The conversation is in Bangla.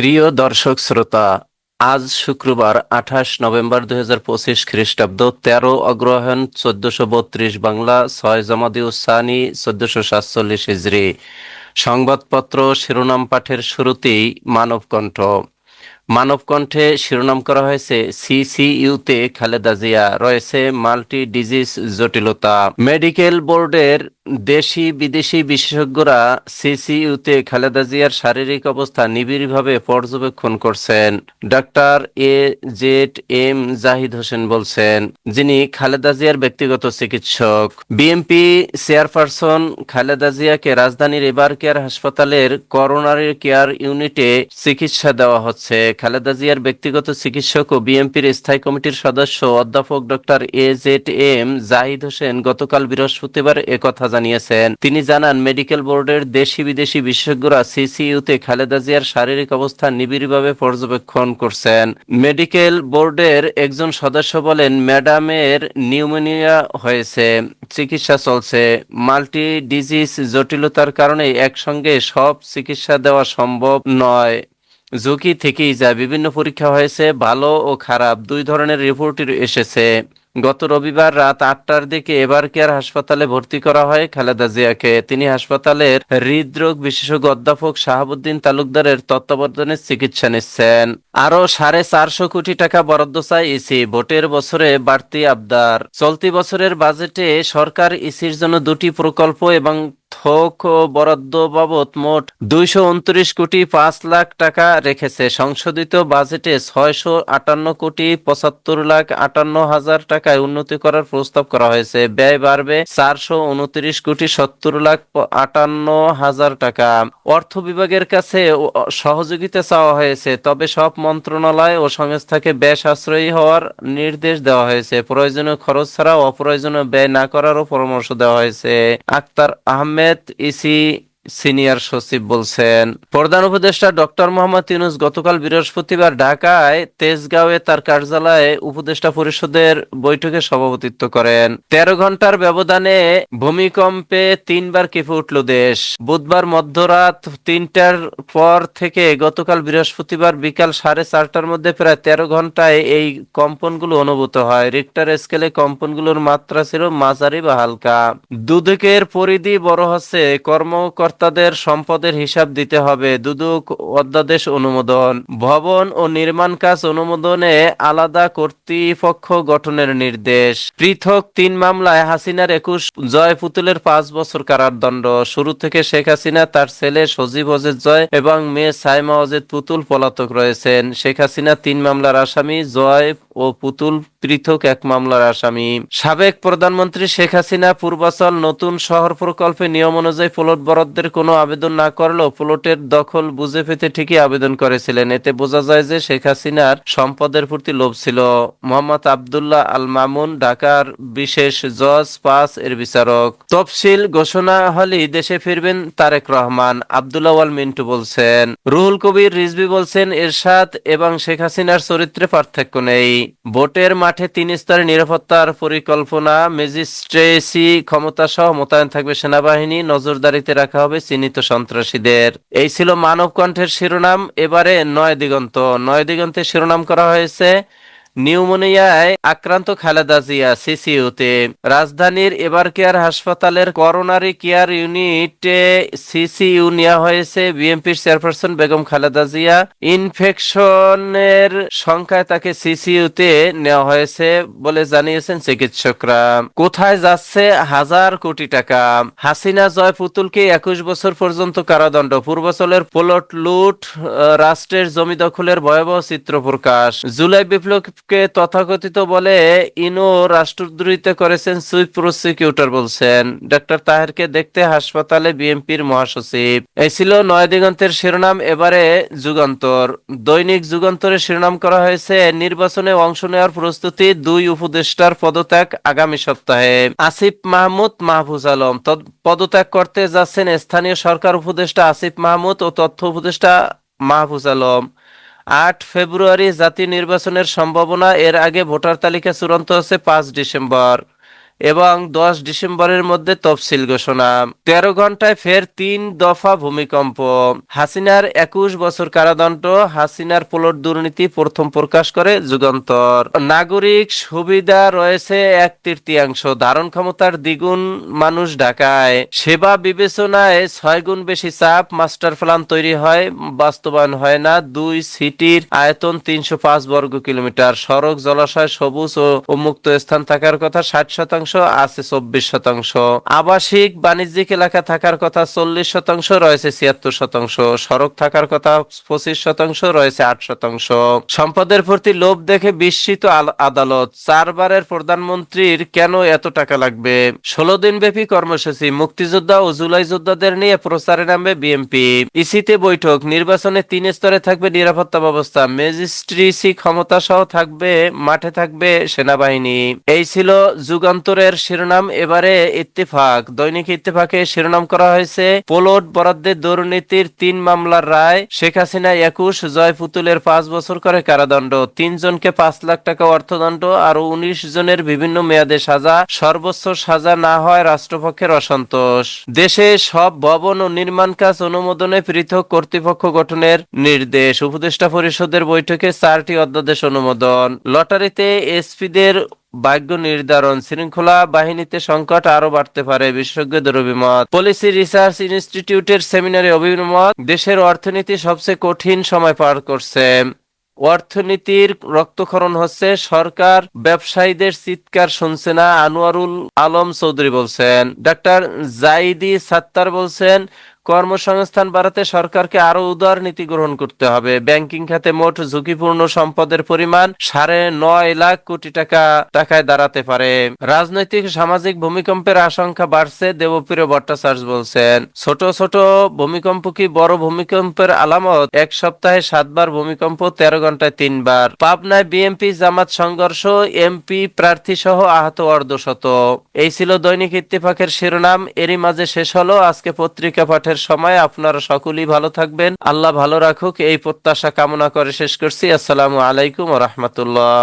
প্রিয় দর্শক শ্রোতা, আজ শুক্রবার আঠাশ নভেম্বর দুই হাজার পঁচিশ খ্রিস্টাব্দ, তেরো অগ্রহায়ণ চোদ্দশো বত্রিশ বাংলা, ছয় জমাদি উসানি চোদ্দশো সাতচল্লিশ হিজড়ি সংবাদপত্র শিরোনাম পাঠের শুরুতেই মানবকণ্ঠ। মানবকণ্ঠে শিরোনাম করা হয়েছে সিসিইউতে খালেদা জিয়া, রয়েছে মাল্টি ডিজিজ জটিলতা। মেডিকেল বোর্ডের দেশি বিদেশি বিশেষজ্ঞরা সিসিইউতে খালেদা জিয়ার শারীরিক অবস্থা নিবিড়ভাবে পর্যবেক্ষণ করছেন। Doctor A Z M Zahid Hossain বলছেন, যিনি খালেদা জিয়ার ব্যক্তিগত চিকিৎসক। বিএমপি চেয়ারপারসন খালেদা জিয়াকে রাজধানীর এবার কেয়ার হাসপাতালের করোনারি কেয়ার ইউনিটে চিকিৎসা দেওয়া হচ্ছে। খালেদা জিয়ার ব্যক্তিগত চিকিৎসক ও বিএমপির স্থায়ী কমিটির সদস্য অধ্যাপক doctor A Z M Zahid Hossain গতকাল বৃহস্পতিবার একথা জানিয়েছেন। তিনি জানান, মেডিকেল বোর্ডের দেশি বিদেশি বিশেষজ্ঞরা সিসিইউতে খালেদা জিয়ার শারীরিক অবস্থা নিবিড়ভাবে পর্যবেক্ষণ করছেন। মেডিকেল বোর্ডের একজন সদস্য বলেন, ম্যাডামের নিউমোনিয়া হয়েছে, চিকিৎসা চলছে। মাল্টি ডিজিজ জটিলতার কারণে একসঙ্গে সব চিকিৎসা দেওয়া সম্ভব নয়। ঝুঁকি থেকেই যায় বিভিন্ন পরীক্ষা হয়েছে, ভালো ও খারাপ, দুই ধরনের রিপোর্টই এসেছে। গত রবিবার রাত আটটার দিকে এবার কেয়ার হাসপাতালে ভর্তি করা হয়? খালেদা জিয়াকে। তিনি হাসপাতালের হৃদরোগ বিশেষজ্ঞ অধ্যাপক শাহাবুদ্দিন তালুকদারের তত্ত্বাবধানে চিকিৎসা নিচ্ছেন। আরও সাড়ে চারশো কোটি টাকা বরাদ্দ চায় ইসি। ভোটের বছরে বাড়তি আবদার। চলতি বছরের বাজেটে সরকার ইসির জন্য দুটি প্রকল্প এবং ও বরাদ্দ বাবদ মোট দুইশো উনত্রিশ কোটি পাঁচ লাখ টাকা রেখেছে। সংশোধিত বাজেটে ছয়শো আটান্ন কোটি পঁচাত্তর লাখ আটান্ন হাজার টাকায় উন্নতি করার প্রস্তাব করা হয়েছে। ব্যয় বাড়বে চারশো উনত্রিশ কোটি সত্তর লাখ আটান্ন হাজার টাকা। অর্থ বিভাগের কাছে সহযোগিতা চাওয়া হয়েছে, তবে সব মন্ত্রণালয় ও সংস্থাকে ব্যয় সাশ্রয়ী হওয়ার নির্দেশ দেওয়া হয়েছে। প্রয়োজনীয় খরচ ছাড়া অপ্রয়োজনীয় ব্যয় না করারও পরামর্শ দেওয়া হয়েছে। আক্তার আহমেদ ইসি সিনিয়র সচিব বলছেন, প্রধান উপদেষ্টা ডক্টর মোহাম্মদ ইউনুস গতকাল বৃহস্পতিবার ঢাকায় তেজগাঁওয়ে তার কার্যালয়ে উপদেষ্টা পরিষদের বৈঠকে সভাপতিত্ব করেন। তেরো ঘণ্টার ব্যবধানে ভূমিকম্পে তিনবার কেঁপে উঠল দেশ। বুধবার মধ্যরাত তিনটার পর থেকে গতকাল বৃহস্পতিবার বিকাল সাড়ে চারটার মধ্যে প্রায় তেরো ঘন্টায় এই কম্পনগুলো অনুভূত হয়। রিক্টার স্কেলে কম্পনগুলোর মাত্রা ছিল মাঝারি বা হালকা। দুদকের পরিধি বড় হচ্ছে। কর্মকর্তাদের সম্পদের হিসাব দিতে হবে। দুদক অধ্যাদেশ অনুমোদন। ভবন ও নির্মাণ কাজ অনুমোদনে আলাদা কর্তৃপক্ষ গঠনের নির্দেশ। পৃথক তিন মামলায় হাসিনার একুশ জয় পুতুলের পাঁচ বছর কারাদণ্ড। শুরু থেকে শেখ হাসিনা তার ছেলে সজীব অজেদ জয় এবং মেয়ে সাইমা অজেদ পুতুল পলাতক রয়েছেন। শেখ হাসিনা তিন মামলার আসামি জয় ও পুতুল পৃথক এক মামলার আসামি। সাবেক প্রধানমন্ত্রী শেখ হাসিনা পূর্বাচল নতুন শহর প্রকল্পে নিয়ম অনুযায়ী প্লট বরাদ্দের কোনো আবেদন না করলেও প্লটের দখল বুঝে পেতে ঠিকই আবেদন করেছিলেন। এতে বোঝা যায় যে শেখ হাসিনার সম্পদের প্রতি লোভ ছিল। মোহাম্মদ আবদুল্লাহ আল মামুন ঢাকার বিশেষ জজ পাস এর বিচারক। তফসিল ঘোষণা হলেই দেশে ফিরবেন তারেক রহমান, আবদুল্লাহ মিন্টু বলছেন। রুহুল কবির রিজভি বলছেন, এরশাদ এবং শেখ হাসিনার চরিত্রে পার্থক্য নেই। ভোটের মাঠে তিন স্তরের নিরাপত্তার পরিকল্পনা, ম্যাজিস্ট্রেসি ক্ষমতা সহ মোতায়েন থাকবে সেনাবাহিনী, নজরদারিতে রাখা হবে চিহ্নিত সন্ত্রাসীদের। এই ছিল মানব কণ্ঠের শিরোনাম, এবারে নয় দিগন্ত। নয় দিগন্তের শিরোনাম করা হয়েছে নিউমোনিয়ায় আক্রান্ত খালেদা জিয়া সিসিউতে। রাজধানীর এবার কেয়ার হাসপাতালের করোনারি কেয়ার ইউনিটে সিসিইউ নেওয়া হয়েছে বিএনপির চেয়ারপারসন বেগম খালেদা জিয়া। ইনফেকশনের সংখ্যায় তাকে সিসিইউতে নেওয়া হয়েছে বলে জানিয়েছেন চিকিৎসকরা। কোথায় যাচ্ছে হাজার কোটি টাকা। হাসিনা, জয় পুতুলকে একুশ বছর পর্যন্ত কারাদণ্ড। পূর্বাচলের পোলট লুট রাষ্ট্রের জমি দখলের ভয়াবহ চিত্র প্রকাশ। জুলাই বিপ্লবকে তথাকথিত বলে ইনো রাষ্ট্রদ্রোহিতা করেছেন সুইপ প্রসিকিউটর বলছেন। ডক্টর তাহেরকে দেখতে হাসপাতালে বিএনপির মহাসচিব। এই ছিল নয় দিগন্তের শিরোনাম, এবারে যুগান্তর। দৈনিক যুগান্তরের শিরোনাম করা হয়েছে, নির্বাচনে অংশ নেওয়ার প্রস্তুতি, দুই উপদেষ্টার পদত্যাগ আগামী সপ্তাহে। আসিফ মাহমুদ, মাহফুজ আলম। পদত্যাগ করতে যাচ্ছেন স্থানীয় সরকার উপদেষ্টা আসিফ মাহমুদ ও তথ্য উপদেষ্টা মাহফুজ আলম। আট ফেব্রুয়ারি জাতীয় নির্বাচনের সম্ভাবনা এর আগে ভোটার তালিকা চূড়ান্ত হচ্ছে পাঁচ ডিসেম্বর। এবং দশ ডিসেম্বরের মধ্যে তফসিল ঘোষণা। তেরো ঘন্টায় ফের তিন দফা ভূমিকম্প। হাসিনার একুশ বছর কারাদণ্ড, হাসিনার পোলট দুর্নীতি প্রথম প্রকাশ করে যুগান্তর। নাগরিক সুবিধা রয়েছে এক তৃতীয়াংশ, ধারণ ক্ষমতার দ্বিগুণ মানুষ ঢাকায়। সেবা বিবেচনায় ছয় গুণ বেশি চাপ, মাস্টার প্ল্যান তৈরি হয়, বাস্তবায়ন হয় না, দুই সিটির আয়তন তিনশো পাঁচ বর্গ কিলোমিটার। সড়ক জলাশয় সবুজ ও উন্মুক্ত স্থান থাকার কথা ষাট শতাংশ আছে চব্বিশ শতাংশ। আবাসিক বাণিজ্যিক এলাকা থাকার কথা চল্লিশ শতাংশ, রয়েছে ছিয়াত্তর শতাংশ। সড়ক থাকার কথা পঁচিশ শতাংশ, রয়েছে আট শতাংশ। সম্পদের প্রতি লোভ দেখে বিস্মিত আদালত। চারবারের প্রধানমন্ত্রীর কেন এত টাকা লাগবে? ষোলো দিন ব্যাপী কর্মসূচি, মুক্তিযোদ্ধা ও জুলাই যোদ্ধাদের নিয়ে প্রচারে নামবে বিএনপি। ইসিতে বৈঠক, নির্বাচনে তিন স্তরে থাকবে নিরাপত্তা ব্যবস্থা। ম্যাজিস্ট্রেসি ক্ষমতা সহ থাকবে, মাঠে থাকবে সেনাবাহিনী। এই ছিল যুগান্তরের শিরোনাম এবারে ইত্তেফাক। দৈনিক ইত্তেফাকে শিরোনাম করা হয়েছে পোলট বরাদ্দের দুর্নীতির তিন মামলার রায়। শেখ হাসিনা একুশ জয় পুতুলের পাঁচ বছর করে কারাদণ্ড। তিনজনকে পাঁচ লাখ টাকা অর্থদণ্ড আর উনিশ জনের বিভিন্ন মেয়াদে সাজা। সর্বোচ্চ সাজা না হয় রাষ্ট্রপক্ষের অসন্তোষ। দেশে সব ভবন ও নির্মাণ কাজ অনুমোদনে পৃথক কর্তৃপক্ষ গঠনের নির্দেশ। উপদেষ্টা পরিষদের বৈঠকে চারটি অধ্যাদেশ অনুমোদন। লটারিতে এসপিদের ভাগ্য নির্ধারণ শৃঙ্খলা বাহিনীতে সংকট আরও বাড়তে পারে বিশেষজ্ঞদের অভিমত। পলিসি রিসার্চ ইনস্টিটিউটের সেমিনারে অভিমত, দেশের অর্থনীতি সবচেয়ে কঠিন সময় পার করছে। অর্থনীতির রক্তক্ষরণ হচ্ছে, সরকার ব্যবসায়ীদের চিৎকার শুনছে না, আনোয়ারুল আলম চৌধুরী বলছেন। ডাক্তার জাইদি সাত্তার বলছেন কর্মসংস্থান বাড়াতে সরকারকে আরও উদার নীতি গ্রহণ করতে হবে। ব্যাংকিং খাতে মোট ঝুঁকিপূর্ণ সম্পদের পরিমাণ সাড়ে নয় লাখ কোটি টাকা টাকায় দাঁড়াতে পারে। রাজনৈতিক সামাজিক ভূমিকম্পের আশঙ্কা বাড়ছে, দেবপ্রিয় ভট্টাচার্য বলছেন। ছোট ছোট ভূমিকম্প কি বড় ভূমিকম্পের আলামত? এক সপ্তাহে সাতবার ভূমিকম্প, তেরো ঘন্টায় তিনবার। পাবনায় বিএনপি জামাত সংঘর্ষ, এমপি প্রার্থী সহ আহত অর্ধশত। এই ছিল দৈনিক ইত্তেফাকের শিরোনাম। এরই মাঝে শেষ হলো আজকে পত্রিকা পাঠের সময় আপনারা সকলেই ভালো থাকবেন। আল্লাহ ভালো রাখুক। এই প্রত্যাশা কামনা করে শেষ করছি। আসসালামু আলাইকুম রহমতুল্লাহ।